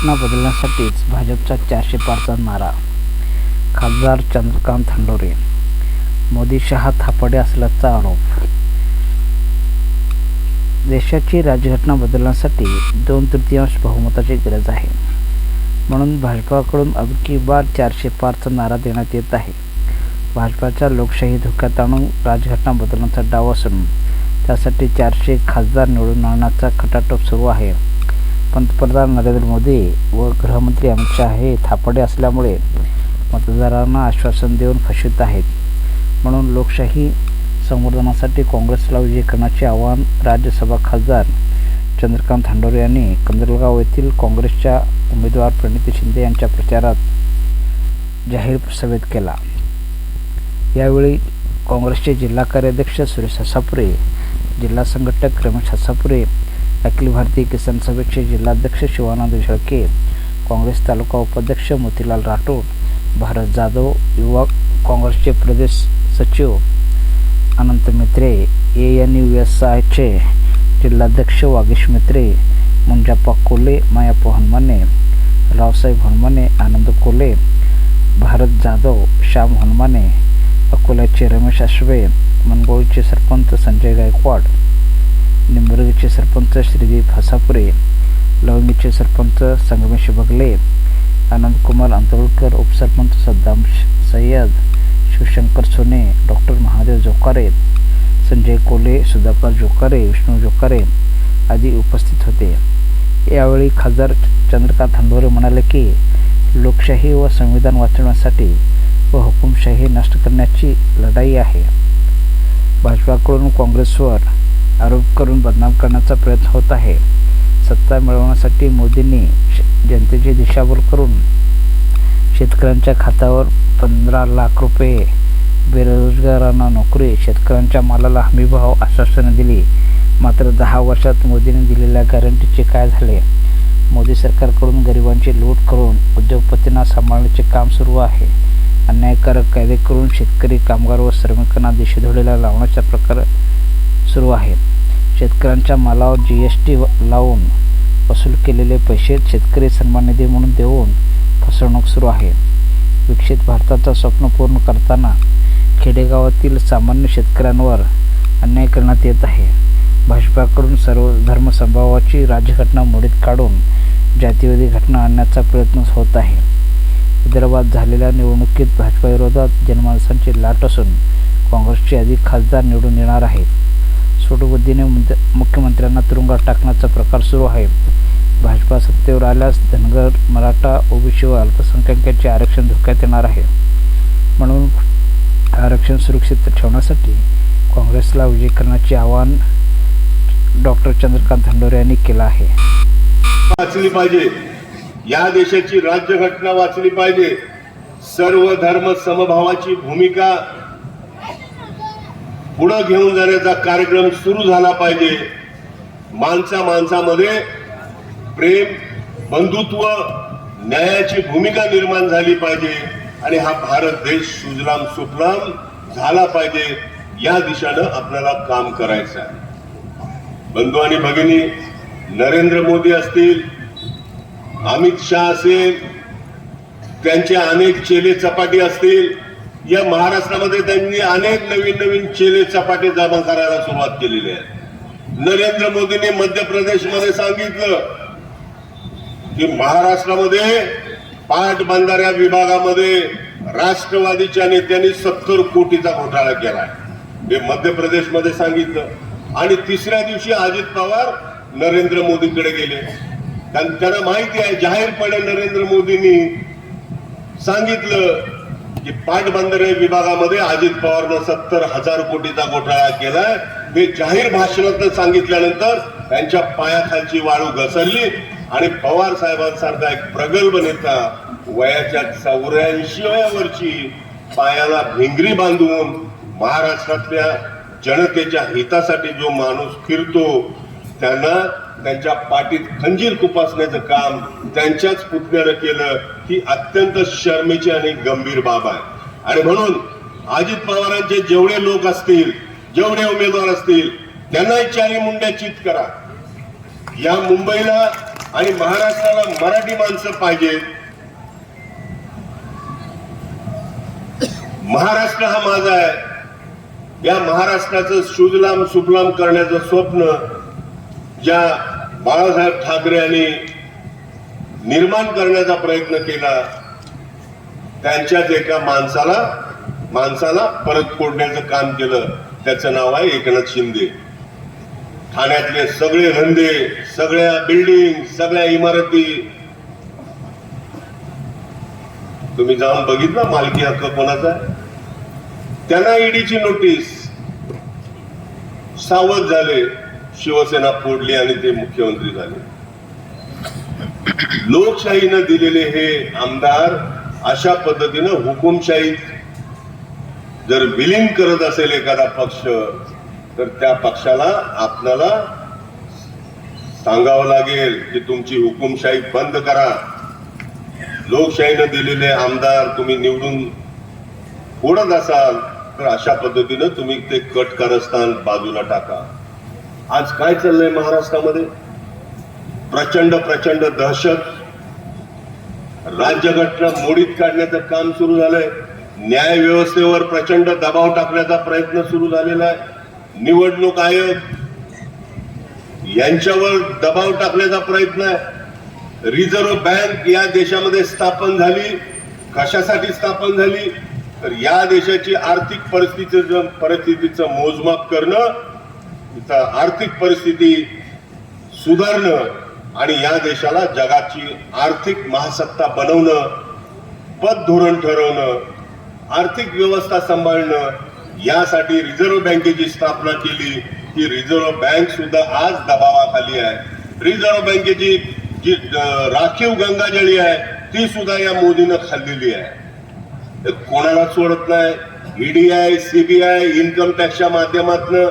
घटना बदलण्यासाठीच भाजपचा चारशे पारचा नारा. खासदार चंद्रकांत हंडोरे. मोदी शहा थापडे असल्याचा आरोप. देशाची राज्यघटना बदलण्यासाठी दोन तृतीयांश बहुमताची गरज आहे. म्हणून भाजपाकडून अबकी बार चारशे पारचा नारा देण्यात येत आहे. भाजपाच्या लोकशाही धोक्यात आणून राजघटना बदलण्याचा डाव असून त्यासाठी चारशे खासदार निवडून आणण्याचा खटाटोप सुरू आहे. पंतप्रधान नरेंद्र मोदी व गृहमंत्री अमित शहा हे थापडे असल्यामुळे मतदारांना आश्वासन देऊन फसवित आहेत. म्हणून लोकशाही संवर्धनासाठी काँग्रेसला विजय करण्याचे आवाहन राज्यसभा खासदार चंद्रकांत हंडोरे यांनी कंदलगाव येथील काँग्रेसच्या उमेदवार प्रणिती शिंदे यांच्या प्रचारात जाहीर सभेत केला. यावेळी काँग्रेसचे जिल्हा कार्याध्यक्ष सुरेश हसापुरे जिल्हा संघटक रमेश हसापुरे अखिल भारतीय किसान सभेचे जिल्हाध्यक्ष शिवानंद झळके काँग्रेस तालुका उपाध्यक्ष मोतीलाल राठोड भारत जाधव युवा काँग्रेसचे प्रदेश सचिव अनंत मित्रे ए एन यू एस आयचे जिल्हाध्यक्ष वागीश मित्रे मुंजाप्पा कोले मायाप्पा हनुमाने रावसाहेब हनुमाने आनंद कोले भारत जाधव श्याम हनुमाने अकोल्याचे रमेश आश्वे मनगोळीचे सरपंच संजय गायकवाड निंबर्गीचे सरपंच श्रीदीप हसापुरे लवंगीचे सरपंच संगमेश बगले आनंदकुमार आंतोळकर उपसरपंच सद्दाम सय्यद शिवशंकर सोने डॉक्टर महादेव जोकारे संजय कोले सुधाकर जोकारे विष्णू जोकारे आदी उपस्थित होते. यावेळी खासदार चंद्रकांत हंडोरे म्हणाले की लोकशाही व संविधान वाचवण्यासाठी व हुकुमशाही नष्ट करण्याची लढाई आहे. भाजपाकडून काँग्रेसवर आरोप करून बदनाम करण्याचा प्रयत्न होत आहे. सत्ता मिळवण्यासाठी मोदींनी श- जनतेची दिशाभूल करून शेतकऱ्यांच्या खात्यावर पंधरा लाख रुपये बेरोजगारांना नोकरी शेतकऱ्यांच्या मालाला हमीभाव आश्वासनं दिली. मात्र दहा वर्षात मोदींनी दिलेल्या गॅरंटीचे काय झाले? मोदी सरकारकडून गरिबांची लूट करून उद्योगपतींना सांभाळण्याचे काम सुरू आहे. अन्यायकारक कायदे करून शेतकरी कामगार व श्रमिकांना दिशेधोडीला लावण्याचा प्रकार सुरू आहे शेतकऱ्यांच्या मालावर जी एस टी लावून वसूल केलेले पैसे शेतकरी सन्मान निधी म्हणून देऊन फसवणूक सुरू आहे. विकसित भारताचं स्वप्न पूर्ण करताना खेडेगावातील सामान्य शेतकऱ्यांवर अन्याय करण्यात येत आहे. भाजपाकडून सर्व धर्मसंभावाची राज्यघटना मोडीत काढून जातीवादी घटना आणण्याचा प्रयत्न होत आहे. विदर्भात झालेल्या निवडणुकीत भाजपाविरोधात जनमानसांची लाट असून काँग्रेसचे अधिक खासदार निवडून येणार आहेत. सूटबुद्धीने मुख्यमंत्र्यांना तुरुंगात टाकण्याचा प्रकार सुरू आहे. भाजपा सत्तेवर आल्यास धनगर मराठा ओबीसी व अल्पसंख्याकांचे आरक्षण धोक्यात येणार आहे. म्हणून आरक्षण सुरक्षित ठेवण्यासाठी काँग्रेसला विजय करण्याचे आवाहन डॉक्टर चंद्रकांत धंडोरे यांनी केलं आहे. वाचली पाहिजे. या देशाची राज्यघटना वाचली पाहिजे. सर्व धर्म समभावाची भूमिका पुढं घेऊन जाण्याचा कार्यक्रम सुरू झाला पाहिजे. माणसा माणसामध्ये प्रेम बंधुत्व न्यायाची भूमिका निर्माण झाली पाहिजे आणि हा भारत देश सुजलाम सुफलाम झाला पाहिजे या दिशेनं आपल्याला काम करायचं आहे. बंधू आणि भगिनी नरेंद्र मोदी असतील अमित शहा असेल त्यांचे अनेक चेले चपाटी असतील या महाराष्ट्रामध्ये त्यांनी अनेक नवीन नवीन चेले चपाटे जमा करायला सुरुवात केलेली आहे. नरेंद्र मोदींनी मध्य प्रदेशमध्ये सांगितलं की महाराष्ट्रामध्ये पाटबंधाऱ्या विभागामध्ये राष्ट्रवादीच्या नेत्यांनी सत्तर कोटीचा घोटाळा केला हे मध्य प्रदेशमध्ये सांगितलं. आणि तिसऱ्या दिवशी अजित पवार नरेंद्र मोदींकडे गेले. कारण त्यांना माहिती आहे जाहीरपणे नरेंद्र मोदींनी सांगितलं की पाटबंधारे विभागामध्ये अजित पवारनं सत्तर हजार कोटीचा घोटाळा केलाय. मी जाहीर भाषणात सांगितल्यानंतर त्यांच्या पायाखालची वाळू घसरली आणि पवार साहेबांसारखा एक प्रगल्भ नेता वयाच्या चौऱ्याऐंशी वयावरची पायाला भिंगरी बांधून महाराष्ट्रातल्या जनतेच्या हितासाठी जो माणूस फिरतो त्यांना त्यांच्या पाठीत खंजीर खुपासण्याचं काम त्यांच्याच पुतण्यानं केलं. ही अत्यंत शर्मेची आणि गंभीर बाब आहे. आणि म्हणून अजित पवारांचे जेवढे लोक असतील जेवढे उमेदवार असतील त्यांनाही चारी मुंड्या चित करा. या मुंबईला आणि महाराष्ट्राला मराठी माणसं पाहिजेत महाराष्ट्र हा माझा आहे. या महाराष्ट्राचं सुजलाम सुफलाम करण्याचं स्वप्न ज्या बाळासाहेब ठाकरे यांनी निर्माण करण्याचा प्रयत्न केला त्यांच्याच एका माणसाला माणसाला परत फोडण्याचं काम केलं. त्याचं नाव आहे एकनाथ शिंदे. ठाण्यातले सगळे धंदे सगळ्या बिल्डिंग सगळ्या इमारती. तुम्ही जाऊन बघितलं मालकी हक्क कोणाचा? त्यांना ईडीची नोटीस सावध झाले शिवसेना फोडली आणि ते मुख्यमंत्री झाले. लोकशाहीनं दिलेले हे आमदार अशा पद्धतीनं हुकुमशाही जर विलीन करत असेल एखादा पक्ष तर त्या पक्षाला आपल्याला सांगावं लागेल की तुमची हुकुमशाही बंद करा. लोकशाहीनं दिलेले आमदार तुम्ही निवडून फोडत असाल तर अशा पद्धतीनं तुम्ही ते कट कारस्थान बाजूला टाका. आज काय चाललंय महाराष्ट्रामध्ये? प्रचंड प्रचंड दहशत. राज्यघटना मोडीत काढण्याचं काम सुरू झालंय. न्याय व्यवस्थेवर प्रचंड दबाव टाकण्याचा प्रयत्न सुरू झालेला आहे. निवडणूक आयोग यांच्यावर दबाव टाकण्याचा प्रयत्न आहे. रिझर्व्ह बँक या देशामध्ये स्थापन झाली. कशासाठी स्थापन झाली? तर या देशाची आर्थिक परिस्थितीचं परिस्थितीचं मोजमाप करणं आर्थिक परिस्थिती सुधारणं आणि या देशाला जगाची आर्थिक महासत्ता बनवणं पद धोरण ठरवणं आर्थिक व्यवस्था सांभाळणं यासाठी रिझर्व्ह बँकेची स्थापना केली ही रिझर्व्ह बँक सुद्धा आज दबावाखाली आहे. रिझर्व्ह बँकेची जी राखीव गंगाजळी आहे ती सुद्धा या मोदीनं खाल्लेली आहे. कोणाला सोडत नाही. ईडीआय सीबीआय इन्कम टॅक्सच्या माध्यमातून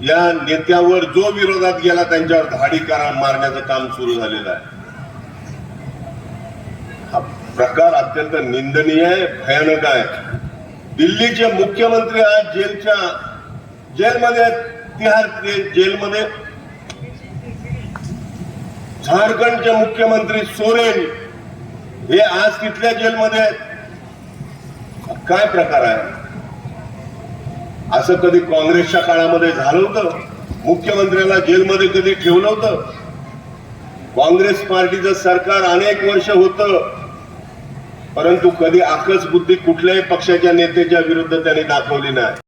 या नेत्यावर जो विरोधात गेला त्यांच्यावर धाडी करा मारण्याचं काम सुरू झालेलं आहे. हा प्रकार अत्यंत निंदनीय आहे भयानक आहे. दिल्लीचे मुख्यमंत्री आज जेलच्या जेलमध्ये आहेत. तिहार जेलमध्ये. झारखंडचे मुख्यमंत्री सोरेन हे आज तिथल्या जेलमध्ये आहेत. काय प्रकार आहे? असं कधी काँग्रेसच्या काळामध्ये झालं होतं? मुख्यमंत्र्याला जेलमध्ये कधी ठेवलं होतं? काँग्रेस पार्टीचं सरकार अनेक वर्ष होतं. परंतु कधी आकस बुद्धी कुठल्याही पक्षाच्या नेत्याच्या विरुद्ध त्यांनी दाखवली नाही.